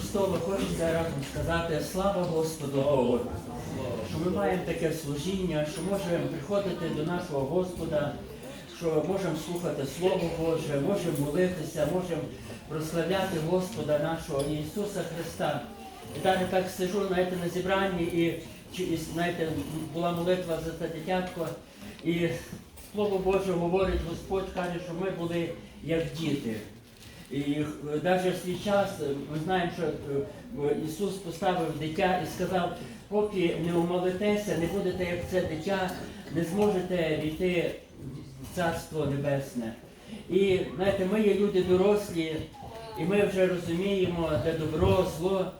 Христова хочеться разом сказати слава Господу що ми маємо таке служіння, що можемо приходити до нашого Господа, що можемо слухати Слово Боже, можемо молитися, можемо прославляти Господа нашого Ісуса Христа. І навіть так сижу, знаєте, на зібранні і знаєте, була молитва за це дитятко, і Слово Боже говорить, Господь каже, що ми були як діти. І навіть в свій час е, ми знаємо, що е, Ісус поставив дитя і сказав, поки не умолитеся, не будете як це дитя, не зможете війти в Царство Небесне. І знаєте, ми є люди дорослі, і ми вже розуміємо, де добро, зло.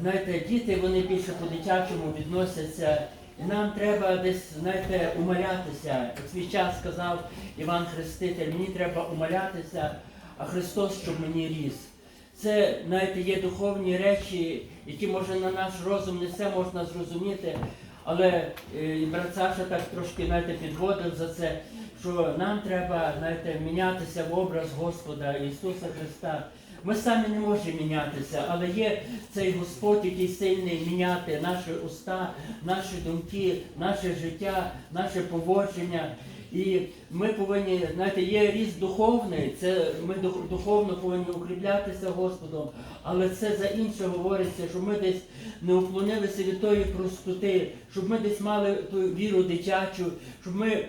Знаєте, діти вони більше по-дитячому відносяться. І нам треба десь, знаєте, умолятися. Як свій час сказав Іван Хреститель, мені треба умолятися, а Христос, щоб мені ріс. Це, знаєте, є духовні речі, які може на наш розум не все можна зрозуміти. Але е, і брат Саша так трошки знаєте, підводив за це, що нам треба знаєте, мінятися в образ Господа Ісуса Христа. Ми самі не можемо мінятися, але є цей Господь, який сильний міняти наші уста, наші думки, наше життя, наше поводження. І ми повинні, знаєте, є ріст духовний, це ми дух- духовно повинні укріплятися Господом, але це за інше говориться, щоб ми десь не уклонилися від тої простоти, щоб ми десь мали ту віру дитячу, щоб ми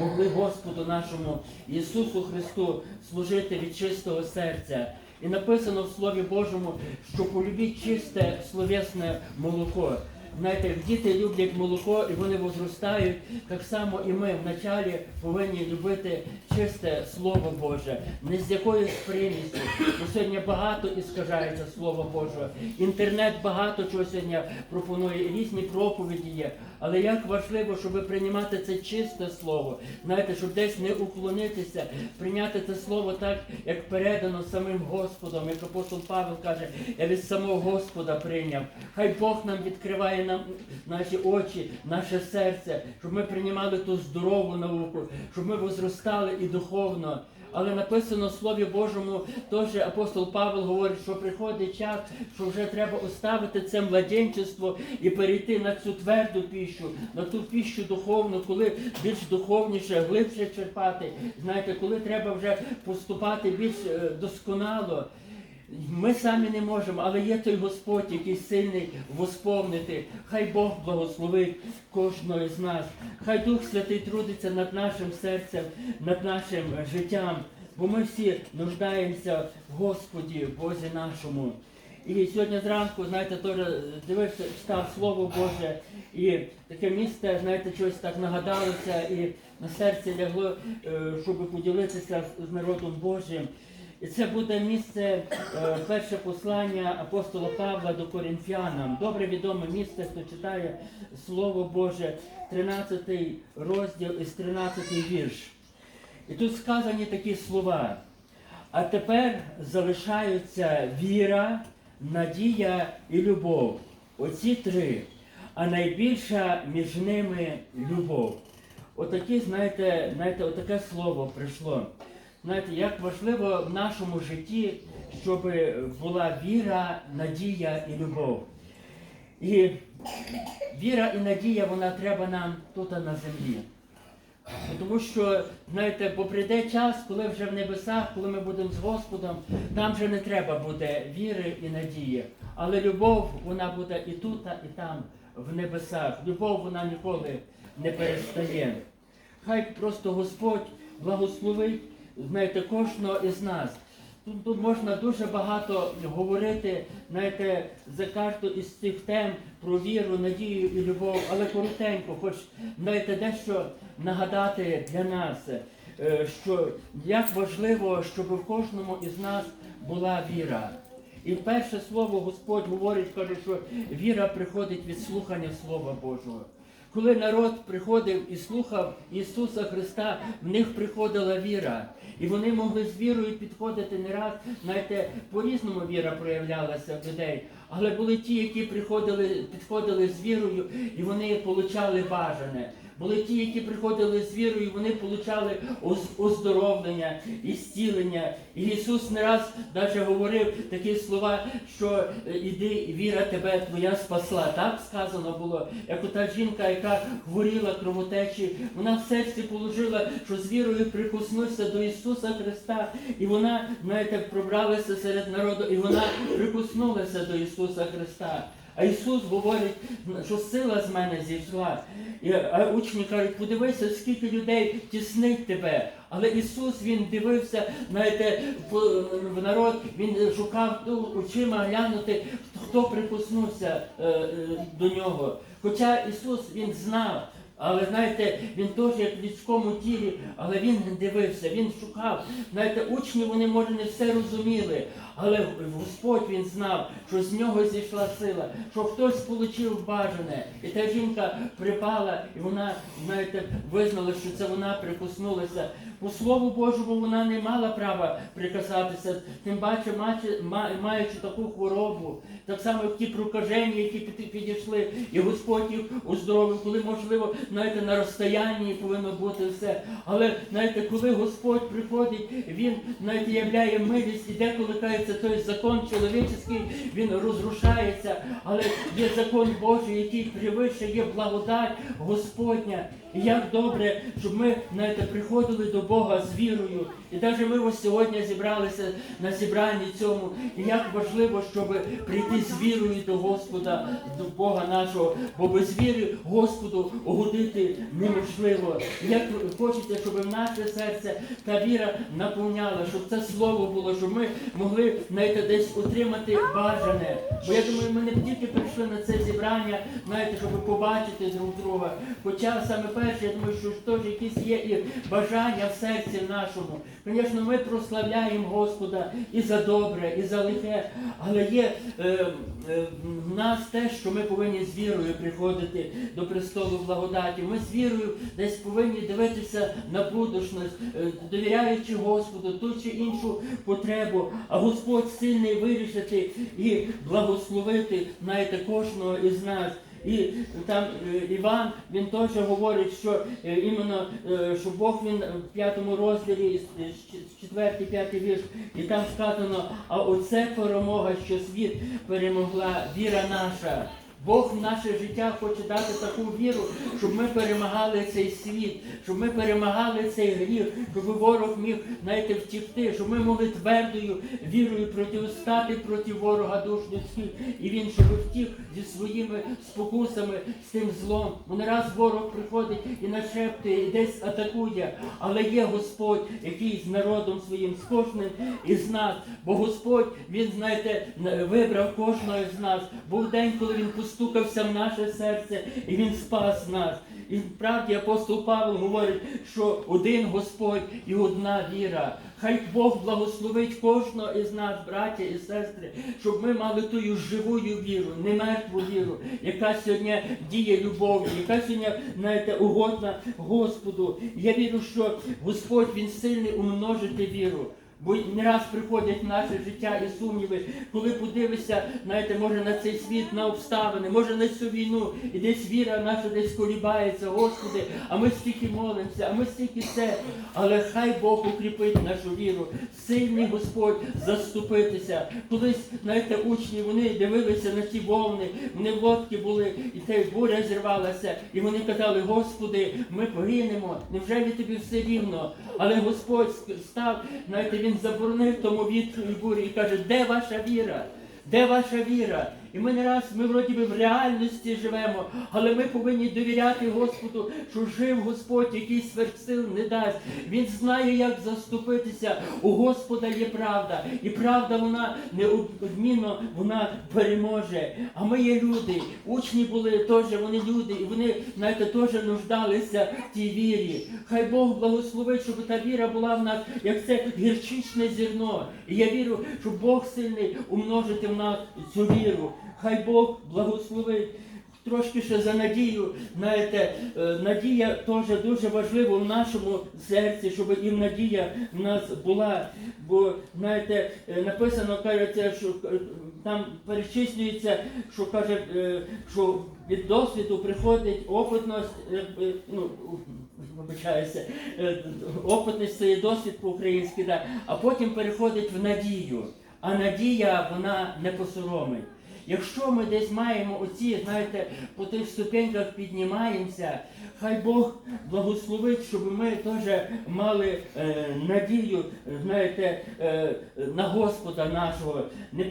могли Господу нашому Ісусу Христу служити від чистого серця. І написано в Слові Божому, що полюбіть чисте словесне молоко. Знаєте, діти люблять молоко і вони возростають. Так само і ми вначалі повинні любити чисте Слово Боже, не з якоюсь примістю. Бо сьогодні багато іскажається Слово Боже. Інтернет багато чого сьогодні пропонує, різні проповіді є. Але як важливо, щоб приймати це чисте слово, знаєте, щоб десь не уклонитися, прийняти це слово так, як передано самим Господом, як апостол Павел каже, я від самого Господа прийняв. Хай Бог нам відкриває нам наші очі, наше серце, щоб ми приймали ту здорову науку, щоб ми возростали і духовно. Але написано в Слові Божому, теж апостол Павел говорить, що приходить час, що вже треба оставити це младенчество і перейти на цю тверду піщу, на ту піщу духовну, коли більш духовніше, глибше черпати. Знаєте, коли треба вже поступати більш е, досконало. Ми самі не можемо, але є той Господь, який сильний восповнити. Хай Бог благословить кожного з нас. Хай Дух Святий трудиться над нашим серцем, над нашим життям, бо ми всі нуждаємося в Господі, Бозі нашому. І сьогодні зранку, знаєте, теж дивився, читав Слово Боже, і таке місце, знаєте, щось так нагадалося, і на серці лягло, е, щоб поділитися з- з народом Божим. І це буде місце, е, перше послання апостола Павла до Корінфянам. Добре відоме місце, хто читає Слово Боже, 13 розділ із 13 вірш. І тут сказані такі слова. А тепер залишаються віра, надія і любов. Оці три. А найбільша між ними любов. Отакі, знаєте, знаєте, отаке слово прийшло. Знаєте, як важливо в нашому житті, щоб була віра, надія і любов. І віра і надія, вона треба нам тут на землі. Тому що, знаєте, бо прийде час, коли вже в небесах, коли ми будемо з Господом, там вже не треба буде віри і надії. Але любов, вона буде і тут, і там, в небесах. Любов, вона ніколи не перестає. Хай просто Господь благословить, знаєте, кожного із нас. Тут, тут можна дуже багато говорити, знаєте, за кожну із цих тем про віру, надію і любов, але коротенько, хоч знаєте, дещо нагадати для нас, е, що як важливо, щоб в кожному із нас була віра. І перше слово Господь говорить, каже, що віра приходить від слухання Слова Божого. Коли народ приходив і слухав Ісуса Христа, в них приходила віра. І вони могли з вірою підходити не раз, знаєте, по-різному віра проявлялася в людей. Але були ті, які приходили, підходили з вірою, і вони получали бажане. Були ті, які приходили з вірою, вони получали оздоровлення і зцілення. І Ісус не раз навіть говорив такі слова, що е, іди, віра тебе твоя спасла. Так сказано було, як ота жінка, яка хворіла кровотечі, вона в серці положила, що з вірою прикоснуся до Ісуса Христа, і вона, знаєте, пробралася серед народу, і вона прикоснулася до Ісуса Христа. А Ісус говорить, що сила з мене зійшла. А учні кажуть, подивися, скільки людей тіснить тебе. Але Ісус Він дивився, знаєте, в народ, Він шукав очима глянути, хто прикоснувся е, е, до нього. Хоча Ісус Він знав. Але знаєте, він теж як в людському тілі, але він дивився, він шукав. Знаєте, учні вони може не все розуміли, але Господь він знав, що з нього зійшла сила, що хтось отримав бажане. І та жінка припала, і вона, знаєте, визнала, що це вона прикоснулася. По Слову Божому вона не мала права прикасатися, тим паче маючи- таку хворобу, так само ті прокажені, які підійшли, і Господь їх оздоровив, коли можливо, знаєте, на розстоянні повинно бути все. Але знаєте, коли Господь приходить, Він знаєте, являє милість, і деколи кається той закон чоловічий, він розрушається, але є закон Божий, який превише є благодать Господня. І як добре, щоб ми знаєте, приходили до Бога з вірою. І навіть ми ось сьогодні зібралися на зібранні цьому. І як важливо, щоб прийти з вірою до Господа, до Бога нашого, бо без віри Господу угодити неможливо. І як хочеться, щоб в наше серце та віра наповняла, щоб це слово було, щоб ми могли знаєте, десь отримати бажане. Бо я думаю, ми не тільки прийшли на це зібрання, знаєте, щоб побачити друг друга. Хоча саме перше, я думаю, що теж якісь є і бажання в серці нашому. Звісно, ми прославляємо Господа і за добре, і за лихе, але є е, е, в нас те, що ми повинні з вірою приходити до престолу благодаті. Ми з вірою десь повинні дивитися на будучність, е, довіряючи Господу ту чи іншу потребу, а Господь сильний вирішити і благословити знаєте, кожного із нас. І там е, Іван він теж говорить, що е, іменно е, що Бог він в п'ятому розділі, четвертий, п'ятий вірш, і там сказано, а оце перемога, що світ перемогла, віра наша. Бог в наше життя хоче дати таку віру, щоб ми перемагали цей світ, щоб ми перемагали цей гріх, щоб ворог міг знаєте, втікти, щоб ми могли твердою вірою протистояти проти ворога душ людських, і він щоб втік зі своїми спокусами, з тим злом. Не раз ворог приходить і нашептує, і десь атакує, але є Господь, який з народом своїм, з кожним із нас. Бо Господь, Він, знаєте, вибрав кожного з нас. Був день, коли він постукався в наше серце, і він спас нас. І правді апостол Павло говорить, що один Господь і одна віра. Хай Бог благословить кожного із нас, браття і сестри, щоб ми мали тую живую віру, не мертву віру, яка сьогодні діє любов'ю, яка сьогодні, знаєте, угодна Господу. Я вірю, що Господь Він сильний умножити віру. Бо не раз приходять в наше життя і сумніви, коли подивишся, знаєте, може на цей світ, на обставини, може на цю війну, і десь віра наша десь колібається, Господи, а ми стільки молимося, а ми стільки це. Але хай Бог укріпить нашу віру, сильний Господь заступитися. Колись, знаєте, учні вони дивилися на ті волни, вони в лодці були, і те буря зірвалася, і вони казали, Господи, ми погинемо, невже від тобі все рівно? Але Господь став, знаєте, він заборонив тому і бурі і каже, де ваша віра? Де ваша віра? І ми не раз, ми вроді би в реальності живемо, але ми повинні довіряти Господу, що жив Господь, який сверхсил не дасть. Він знає, як заступитися. У Господа є правда. І правда вона неодмінно вона переможе. А ми є люди. Учні були теж, вони люди, і вони, знаєте, теж нуждалися в тій вірі. Хай Бог благословить, щоб та віра була в нас, як це гірчичне зерно. І я вірю, що Бог сильний умножити в нас цю віру. Хай Бог благословить. Трошки ще за надію, знаєте, е, надія теж дуже важлива в нашому серці, щоб і надія в нас була. Бо, знаєте, е, написано, кажеться, що е, там перечислюється, що каже, що від досвіду приходить опитність, ну, вибачаюся, опитність це є досвід по-українськи, да, а потім переходить в надію. А надія вона не посоромить. Якщо ми десь маємо оці, знаєте, по тих ступеньках піднімаємося, хай Бог благословить, щоб ми теж мали е, надію, знаєте, е, на Господа нашого, не,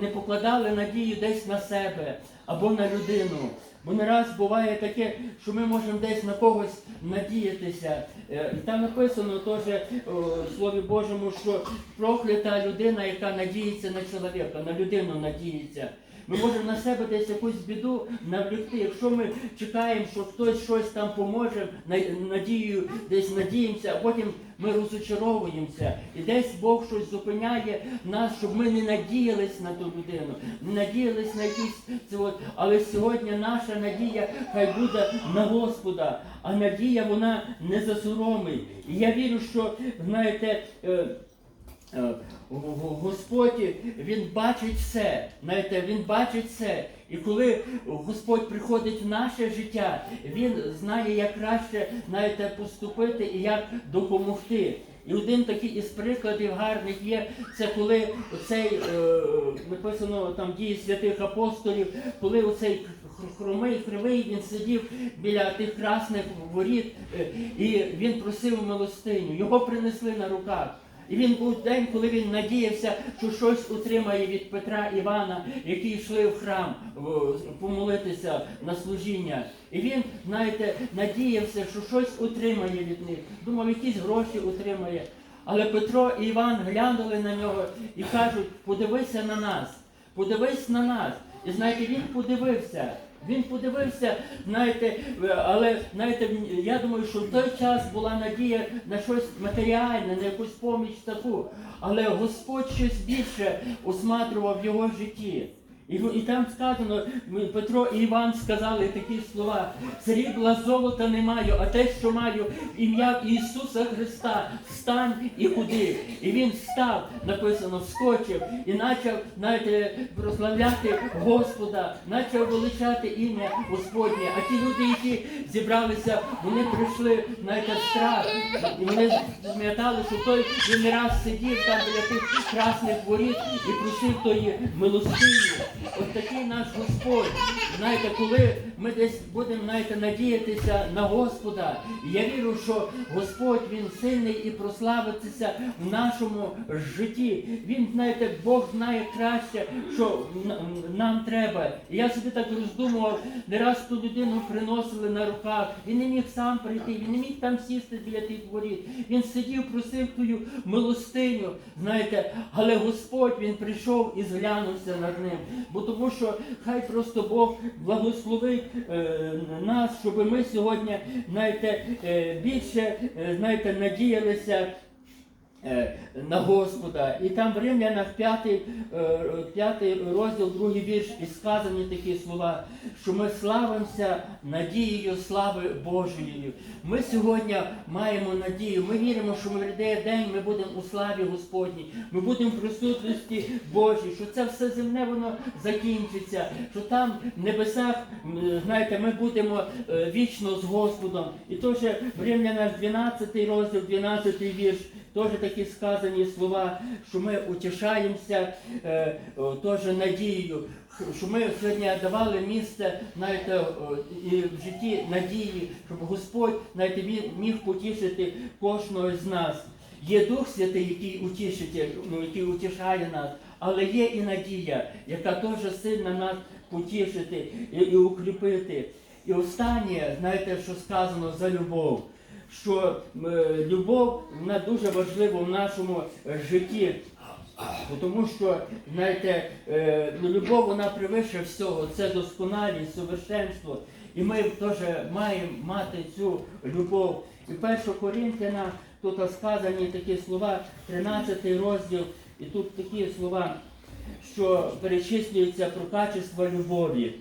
не покладали надію десь на себе або на людину. Бо не раз буває таке, що ми можемо десь на когось надіятися. Е, І там написано теж о, в Слові Божому, що проклята людина, яка надіється на чоловіка, на людину надіється. Ми можемо на себе десь якусь біду навлекти. Якщо ми чекаємо, що хтось щось там поможе, на- надією десь надіємося, а потім ми розочаровуємося. І десь Бог щось зупиняє нас, щоб ми не надіялись на ту людину, не надіялись на якісь це от. Але сьогодні наша надія хай буде на Господа, а надія вона не засоромить. І я вірю, що знаєте. Е, Господь Він бачить все. Знаєте, Він бачить все. І коли Господь приходить в наше життя, Він знає, як краще знаєте, поступити і як допомогти. І один такий із прикладів гарних є, це коли оцей е, написано там дії святих апостолів, коли оцей хромий, кривий, він сидів біля тих красних воріт, е, і він просив милостиню. Його принесли на руках. І він був день, коли він надіявся, що щось утримає від Петра Івана, які йшли в храм помолитися на служіння. І він, знаєте, надіявся, що щось утримає від них. Думав, якісь гроші утримає. Але Петро і Іван глянули на нього і кажуть, подивися на нас, подивись на нас. І знаєте, він подивився. Він подивився, знаєте, е, але знаєте, я думаю, що в той час була надія на щось матеріальне, на якусь поміч таку. Але Господь щось більше осматрував в його житті. І, і там сказано, Петро і Іван сказали такі слова: срібла золота не маю, а те, що маю ім'я Ісуса Христа, встань і ходи. І він встав, написано, вскочив і почав, знаєте, прославляти Господа, почав величати ім'я Господнє. А ті люди, які зібралися, вони прийшли, знаєте, в страх. І вони пам'ятали, що той він не раз сидів там біля тих красних воріт і просив тої милостині. От такий наш Господь. Знаєте, коли ми десь будемо знаєте, надіятися на Господа, я вірю, що Господь Він сильний і прославиться в нашому житті. Він, знаєте, Бог знає краще, що нам треба. Я собі так роздумував, не раз ту людину приносили на руках. Він не міг сам прийти, він не міг там сісти біля тих воріт. Він сидів, просив тую милостиню, знаєте, але Господь він прийшов і зглянувся над ним. Бо тому що хай просто Бог благословить е, нас, щоб ми сьогодні, знаєте, е, більше е, знаєте, надіялися. Е, На Господа. І там в Римлянах п'ятий, е, п'ятий розділ, другий вірш, і сказані такі слова, що ми славимося надією слави Божої. Ми сьогодні маємо надію, ми віримо, що в прийде день ми будемо у славі Господній, ми будемо в присутності Божій, що це все земне воно закінчиться, що там в небесах, знаєте, ми будемо е, вічно з Господом. І теж в Римлянах 12 розділ, 12 вірш, теж такі сказані слова, що ми утішаємося е, теж надією, що ми сьогодні давали місце знаєте, і в житті надії, щоб Господь знаєте, він міг потішити кожного з нас. Є Дух Святий, який утішить, ну, який утішає нас, але є і надія, яка теж сильно нас потішити і, і укріпити. І останнє, знаєте, що сказано за любов, що любов вона дуже важлива в нашому е, житті. Тому що, знаєте, е, ну, любов вона превише всього, це досконалість, совершенство. І ми теж маємо мати цю любов. І 1 Коринтяна тут сказані такі слова, 13 розділ, і тут такі слова, що перечислюються про качество любові.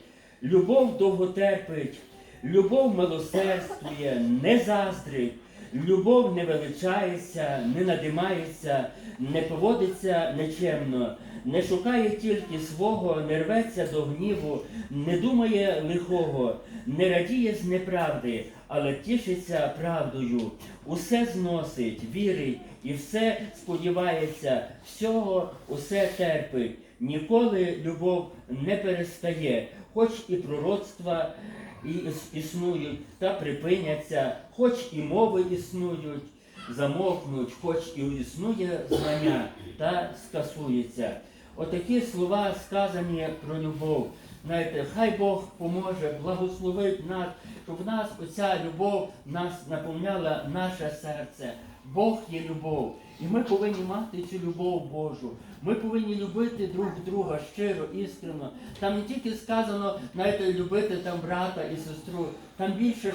Любов довго терпить, любов милосердствує, не заздрить, любов не величається, не надимається, не поводиться нечемно, не шукає тільки свого, не рветься до гніву, не думає лихого, не радіє з неправди, але тішиться правдою. Усе зносить, вірить і все сподівається, всього усе терпить. Ніколи любов не перестає, хоч і пророцтва існують та припиняться, хоч і мови існують, замовкнуть, хоч і існує знання та скасується. Отакі слова сказані про любов. Знаєте, хай Бог поможе, благословить нас, щоб нас оця любов нас наповняла наше серце. Бог є любов. І ми повинні мати цю любов Божу. Ми повинні любити друг друга щиро, іскренно. Там не тільки сказано, знаєте, любити там брата і сестру, там більше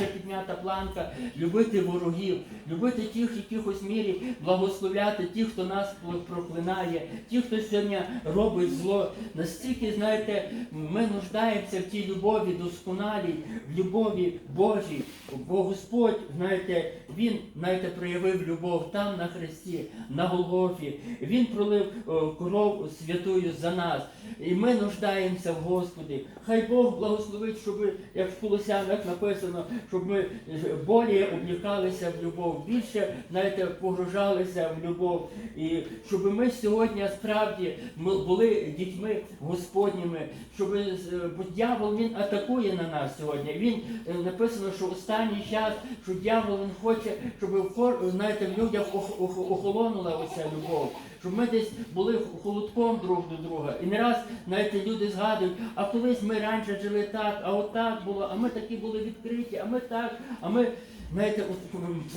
е, піднята планка, любити ворогів, любити тих, в якихось мірі благословляти тих, хто нас проклинає, ті, хто сьогодні робить зло. Настільки, знаєте, ми нуждаємося в тій любові досконалій, в любові Божій. Бо Господь, знаєте, Він знаєте, проявив любов там на Христі, на Голгофі. Він пролив кров святою за нас. І ми нуждаємося в Господі. Хай Бог благословить, щоб, як в Колосянах написано, щоб ми болі облікалися в любов, більше знаєте, погружалися в любов. І щоб ми сьогодні справді були дітьми Господніми, щоб е, дьявол він атакує на нас сьогодні. Він е, написано, що останній час, що дьявол він хоче, щоб знаєте, в людях ох- ох- охолонула оця любов. Щоб ми десь були холодком друг до друга. І не раз, навіть люди згадують, а колись ми раніше жили так, а отак було, а ми такі були відкриті, а ми так, а ми, знаєте,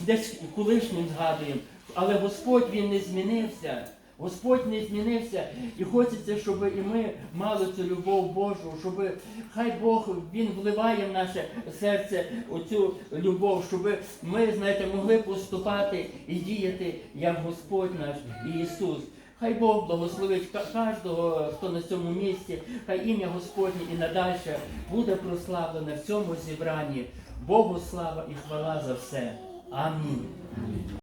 десь колишнім згадуємо. Але Господь він не змінився. Господь не змінився і хочеться, щоб і ми мали цю любов Божу, щоб хай Бог Він вливає в наше серце оцю любов, щоб ми, знаєте, могли поступати і діяти як Господь наш Ісус. Хай Бог благословить кожного, хто на цьому місці, хай ім'я Господнє і надальше буде прославлене в цьому зібранні. Богу слава і хвала за все. Амінь.